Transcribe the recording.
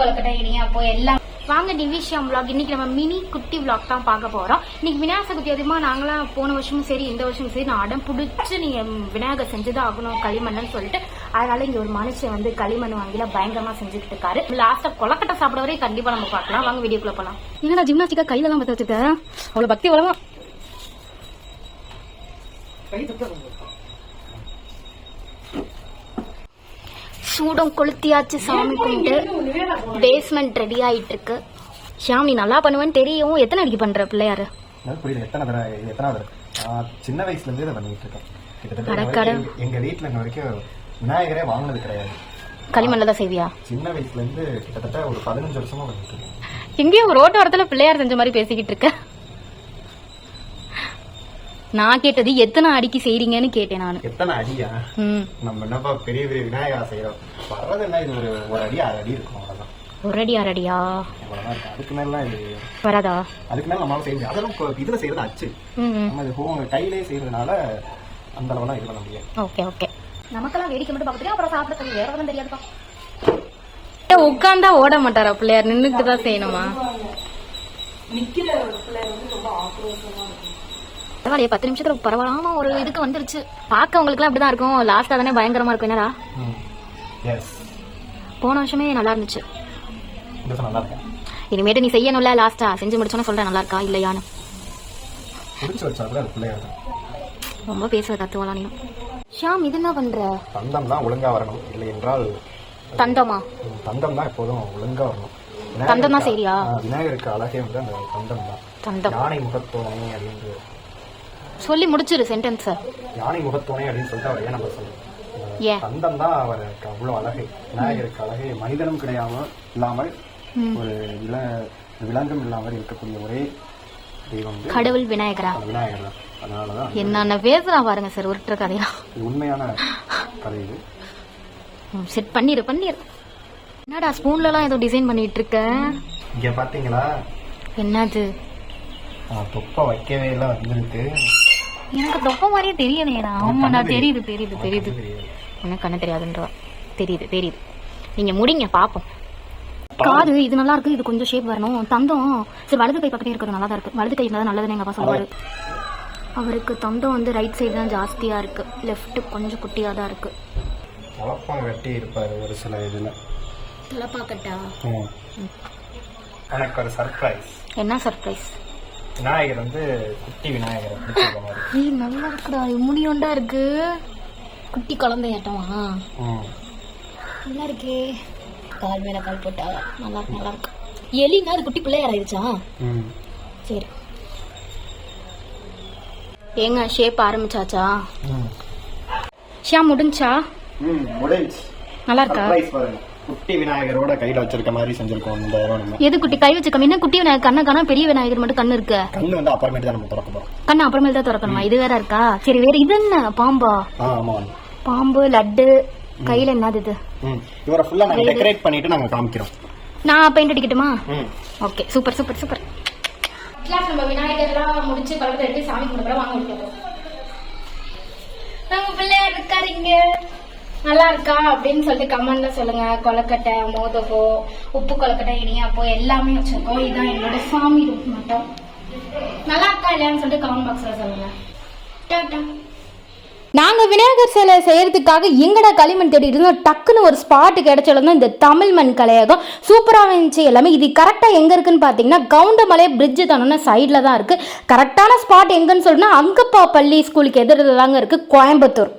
கொலக்கட்டை இனியாப்போ எல்லாம். வாங்க டிவிஷியம் vlog. இன்னைக்கு நம்ம மினி குட்டி vlog தான் பார்க்க போறோம். இன்னைக்கு விநாயகர் சதுர்த்தி அதிகமா நாங்களாம் போன வருஷமும் சரி இந்த வருஷமும் சரி நான் அடம் பிடிச்சி நீங்க விநாயகர் செஞ்சுதான் ஆகணும் களிமண்ணுன்னு சொல்லிட்டு. அதனால இங்க ஒரு மனுஷன் வந்து களிமண் வாங்கில பயங்கரமா செஞ்சுக்கிட்டு இருக்காரு லாஸ்டா கொலக்கட்டை சாப்பிட வரை கண்டிப்பா நம்ம பார்க்கலாம். வாங்க வீடியோக்குள்ள போலாம். என்னடா ஜிம்னாஸ்டிக்கா கையில எல்லாம் பத்த வச்சிருக்க அவ்வளவு பக்தி வளமா சூடம் கொளுத்தியாச்சு சாமி கும்பிட்டு. பேஸ்மெண்ட் ரெடி ஆயிட்டு இருக்கு ஷியாம் நீ நல்லா பண்ணுவேன்னு தெரியும். எத்தனை அடிக்கு பண்ற பிள்ளையாரு? புரியல எத்தனை தடவை இது எத்தனாவது தடவை? சின்ன வயசுல இருந்தே இதை பண்ணிட்டு இருக்கேன். கிட்டத்தட்ட எங்க வீட்ல இன்ன வரைக்கும் விநாயகரே வாங்கினது கிடையாது. களிமண்ல தான் செய்வியா? சின்ன வயசுல இருந்து கிட்டத்தட்ட ஒரு பதினஞ்சு வருஷமா பண்ணிட்டு இருக்கேன். எங்கேயோ ரோட்டு ஓரத்துல பிள்ளையார் செஞ்ச மாதிரி பேசிக்கிட்டு இருக்க. நான் கேட்டது எத்தனை அடிக்கு செய்றீங்கன்னு கேட்டேன் நான். எத்தனை அடியா? ம். நம்ம என்னப்பா பெரிய பெரிய விநாயகரா செய்யறோம் வர்றது என்ன? இது ஒரு ஒரு அடி அரை அடி இருக்கும் அவ்வளவுதான். ஒரு அடி அரடியா அவ்வளவுதான் இருக்கு அதுக்கு மேல இது வராதா? அதுக்கு மேல நம்மளால செய்ய முடியாது. அதெல்லாம் இதுல செய்யறது அச்சு. நம்ம இது ஹோம் கையிலே செய்யறதுனால அந்த அளவுலாம் இது பண்ண முடியாது. Okay okay. நமக்கெல்லாம் வேடிக்கை மட்டும் தெரியும் அப்புறம் சாப்பிட தெரியும் வேற ஒன்றும் தெரியாதுப்பா. உட்காந்தா ஓட மாட்டாரா பிள்ளையார்? நின்னுட்டு தான் செய்யணுமா பரவாயில்லையே பத்து நிமிஷத்துல பரவாயில்லாம ஒரு இதுக்கு வந்துருச்சு. பார்க்க உங்களுக்குலாம் அப்படிதான் இருக்கும் லாஸ்டா தானே பயங்கரமா இருக்கும். என்னடா? போன வருஷமே நல்லா இருந்துச்சு. இனிமேட்டு நீ செய்யணும்ல லாஸ்டா செஞ்சு முடிச்சோன்னு சொல்றேன் நல்லா இருக்கா இல்லையான்னு. ரொம்ப பேசுற தத்துவலாம் நீ ஷாம் இது என்ன பண்ற? தந்தம் தான் ஒழுங்கா வரணும். இல்லை என்றால் தந்தமா? தந்தம் தான் எப்போதும் ஒழுங்கா வரணும். தந்தம் தான் சரியா? விநாயகருக்கு அழகே வந்து அந்த தந்தம் தான் தந்தம். யானை முகத்தோணை அப்படின்னு சொல்லி முடிச்சிரு சென்டென்ஸ யானை முகத்தோணை அப்படின்னு சொல்லிட்டு அவர் ஏன் நம்ம சொல்லுவோம் தந்தம் தான் அவருக்கு அவ்வளவு அழகை. விநாயகருக்கு அழகை. மனிதனும் கிடையாமல் இல்லாமல். ஒரு வில விலங்கும் இல்லாமல் இருக்கக்கூடிய ஒரே தெய்வம் கடவுள் விநாயகரா? விநாயகர் தான். அதனாலதான் என்னென்ன பேசுறான் பாருங்க சார் உருட்டுற கதையா? உண்மையான கதை இது. செட் பண்ணிரு பண்ணிரு. என்னடா ஸ்பூன்ல எல்லாம் ஏதோ டிசைன் பண்ணிட்டு இருக்க இங்க பாத்தீங்களா? என்னது? தொப்பை வைக்கவே எல்லாம் வந்திருக்கு. எனக்கு தொப்ப மாதிரியே ஆமாடா கண்ணு தெரியுது தெரியுது தெரியுது. எனக்கு கண்ணு தெரியாதுன்றா. தெரியுது தெரியுது. நீங்க முடிங்க பாப்போம். காது இது நல்லா இருக்கு இது கொஞ்சம் ஷேப் வரணும். தந்தம் சரி வலது கை பக்கத்தே இருக்கிறது நல்லா தான் இருக்கு. வலது கை இருந்தா நல்லதுன்னு எங்க அப்பா சொல்லுவாரு. அவருக்கு தந்தம் வந்து ரைட் சைடு தான் ஜாஸ்தியா இருக்கு. லெஃப்ட் கொஞ்சம் குட்டியா தான் இருக்கு. குழப்பம் வெட்டி இருப்பாரு ஒரு சில இதுல. பாக்கட்டா? ம். எனக்கு ஒரு சர்ப்ரைஸ் என்ன சர்ப்ரைஸ் விநாயகர் வந்து குட்டி விநாயகர் ஏய் நல்லா இருக்குடா முடியோண்டா இருக்கு குட்டி குழந்தையாட்டமா ம். நல்லா இருக்கே கால் மேல கால் போட்டா நல்லா இருக்கு நல்லா இருக்கு எலினா அது குட்டி பிள்ளையார் ஆயிடுச்சா. சரி ஏங்க ஷேப் ஆரம்பிச்சாச்சா. ஷியா முடிஞ்சா. நல்லா இருக்கா. குட்டி விநாயகரோட கையில வச்சிருக்க மாதிரி செஞ்சிருக்கோம் இந்த நம்ம. எது குட்டி? கை வச்சுக்கோம் என்ன குட்டி விநாயகர்? கண்ணை காணா பெரிய விநாயகர் மட்டும் கண்ணு இருக்கு. கண்ணு வந்து அப்புறமேட்டு தான் நம்ம திறக்க போறோம். கண்ணு அப்புறமேல் தான் திறக்கணுமா? இது வேற இருக்கா? சரி வேற இது என்ன? பாம்பா. ஆமா. பாம்பு லட்டு. கையில என்னது இது. இவரை ஃபுல்லா நாங்க டெக்கரேட் பண்ணிட்டு நாங்க காமிக்கிறோம். நான் paint அடிக்கட்டுமா. Okay super super super class நம்ம விநாயகர்லாம் முடிச்சு பழக்கத்தை எடுத்து சாமி கும்பிட வாங்க முடியும் நம்ம பிள்ளையார் இருக்காரு நல்லா இருக்கா அப்படின்னு சொல்லிட்டு கமெண்ட்ல சொல்லுங்க. கொலக்கட்டை மோதகம் உப்பு கொலக்கட்டை இனியாப்போ எல்லாமே வச்சிருக்கோம். இதுதான் என்னோட சாமி ரூப் மட்டும். நல்லா இருக்கா இல்லையான்னு சொல்லிட்டு கமெண்ட் பாக்ஸ்ல சொல்லுங்க. டாட்டா. நாங்க விநாயகர் சிலை செய்யறதுக்காக எங்கடா களிமண் தேடிட்டு இருந்தோம்? டக்குன்னு ஒரு ஸ்பாட்டு கிடைச்சாலும் இந்த தமிழ் மண் கலையகம். சூப்பராக இருந்துச்சு எல்லாமே. இது கரெக்டாக எங்கே இருக்குன்னு பார்த்தீங்கன்னா கவுண்டமலை பிரிட்ஜ் தானே சைடில் தான் இருக்குது கரெக்டான ஸ்பாட் எங்கன்னு சொல்லணும்னா அங்கப்பா பள்ளி ஸ்கூலுக்கு எதிரில் தாங்க இருக்குது கோயம்புத்தூர்.